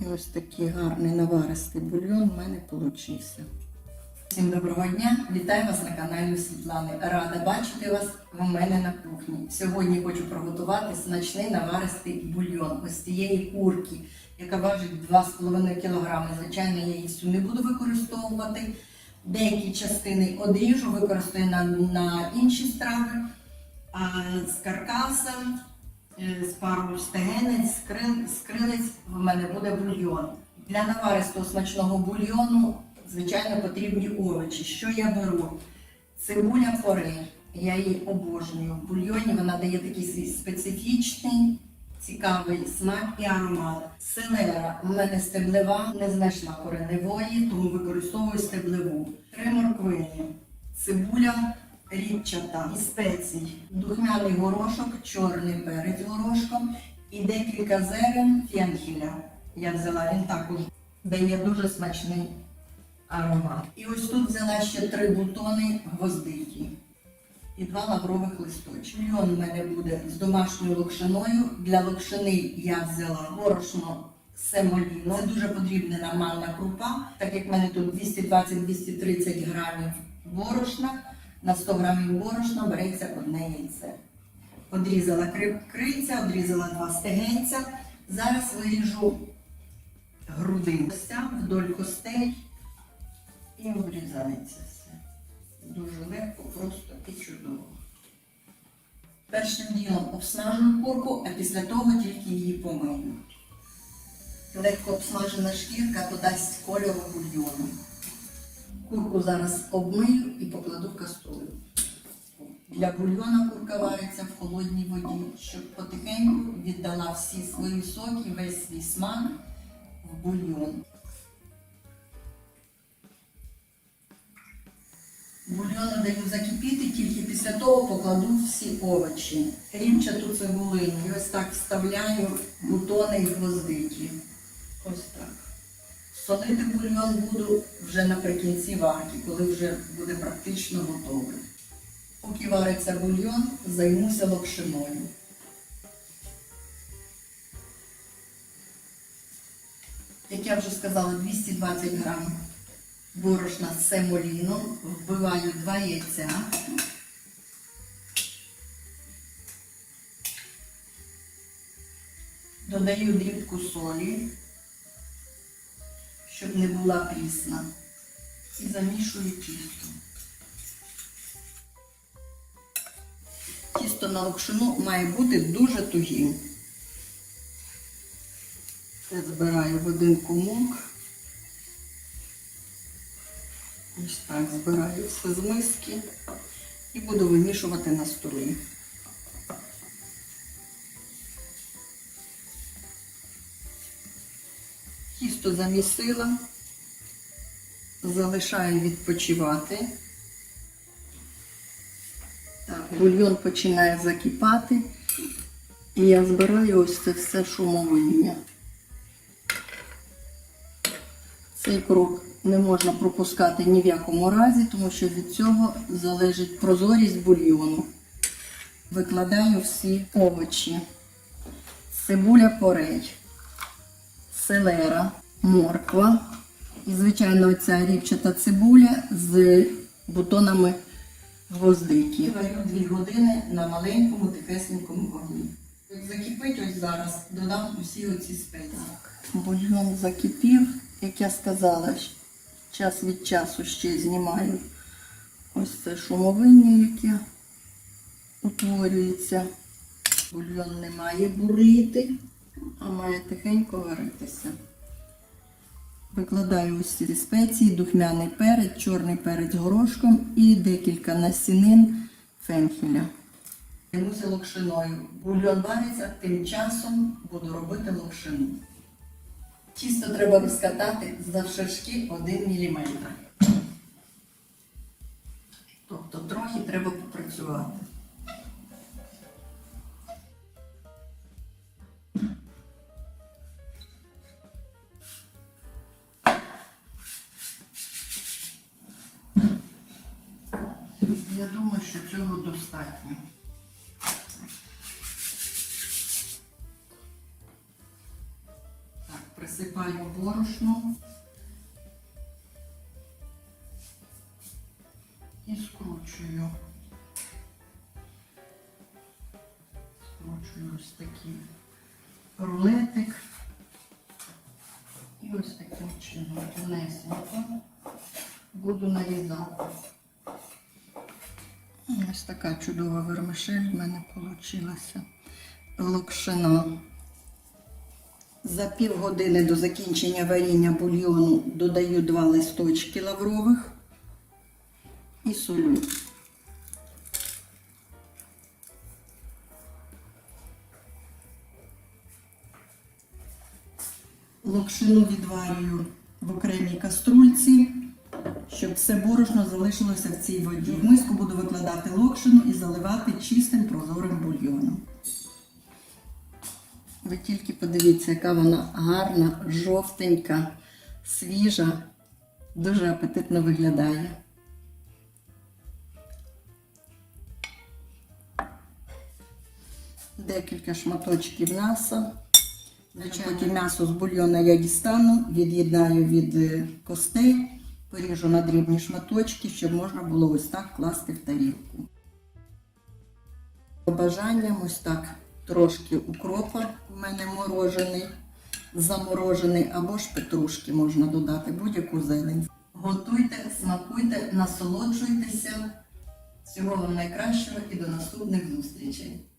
І ось такий гарний наваристий бульйон в мене получився. Всім доброго дня! Вітаю вас на каналі Світлани. Рада бачити вас в мене на кухні. Сьогодні хочу приготувати смачний наваристий бульйон ось цієї курки, яка важить 2,5 кг. Звичайно, я її всю не буду використовувати. Деякі частини одріжу, використаю на, на інші страви. А з каркасом, е, з стегенець, скрил- скрилець в мене буде бульйон. Для наваристого смачного бульйону, звичайно, потрібні овочі. Що я беру? Цибуля пори. Я її обожнюю. В бульйоні вона дає такий свій специфічний, цікавий смак і аромат. Селера. У мене стеблева, не знайшла кореневої, тому використовую стеблеву. Три морквини. Цибуля рідчата і спецій, духмяний горошок, чорний перець горошком і декілька зерен фенхеля. Я взяла, він також дає дуже смачний аромат. І ось тут взяла ще три бутони гвоздики і два лаврових листочки. Бульйон у мене буде з домашньою локшиною. Для локшини я взяла борошно семоліно. Це дуже потрібна нам манна крупа, так як в мене тут 220-230 грамів борошна. На 100 грамів борошна береться одне яйце. Одрізала кри- крильця, одрізала два стегенця. Зараз виріжу груди вдоль костей і обрізається все. Дуже легко, просто і чудово. Першим ділом обсмажую курку, а після того тільки її помию. Легко обсмажена шкірка додасть кольору бульйону. Курку зараз обмию і покладу в каструлю. Для бульйона курка вариться в холодній воді, щоб потихеньку віддала всі свої соки, весь свій смак в бульйон. Бульйон даю закипіти, тільки після того покладу всі овочі. Рівчату цибулину. І ось так вставляю бутони і гвоздики. Ось так. Солити бульйон буду вже наприкінці варки, коли вже буде практично готовий. Поки вариться бульйон, займуся локшиною. Як я вже сказала, 220 грам борошна з семоліном, вбиваю два яйця. Додаю дрібку солі, щоб не була прісна. І замішую тісто. Тісто на локшину має бути дуже тугим. Це збираю один комок. Ось так збираю все з миски і буду вимішувати на столі. Тісто замісила, залишаю відпочивати. Так, бульйон починає закипати. І я збираю ось це все шумовиння. Цей крок не можна пропускати ні в якому разі, тому що від цього залежить прозорість бульйону. Викладаю всі овочі. Цибуля порей, селера, морква. І, звичайно, оця рівчата цибуля з бутонами гвоздики. Варю 2 години на маленькому тихесенькому вогні. Як закипить ось зараз, додам усі оці спеції. Бульйон закипів, як я сказала, час від часу ще знімаю ось це шумовиння, яке утворюється. Бульйон не має бурити, а має тихенько варитися. Викладаю ось ці спеції, духмяний перець, чорний перець горошком і декілька насінин фенхеля. Займуся локшиною. Бульйон вариться, тим часом буду робити локшину. Тісто треба розкатати завширшки 1 мм. Тобто трохи треба попрацювати. Я думаю, що цього достатньо. Так, Всипаю борошно і скручую. Скручую ось такий рулетик. І ось таким чином тонесенько буду нарізати. Ось така чудова вермишель в мене вийшла. Локшина. За півгодини до закінчення варіння бульйону додаю два листочки лаврових і солю. Локшину відварюю в окремій каструльці, щоб все борошно залишилося в цій воді. В миску буду викладати локшину і заливати чистим прозорим бульйоном. Ви тільки подивіться, яка вона гарна, жовтенька, свіжа, дуже апетитно виглядає. Декілька шматочків м'яса. Потім м'ясо з бульйона я дістану, від'єднаю від е, костей, поріжу на дрібні шматочки, щоб можна було ось так класти в тарілку. За бажанням ось так трошки укропа у мене морожений, заморожений, або ж петрушки можна додати, будь-яку зелень. Готуйте, смакуйте, насолоджуйтеся. Всього вам найкращого і до наступних зустрічей.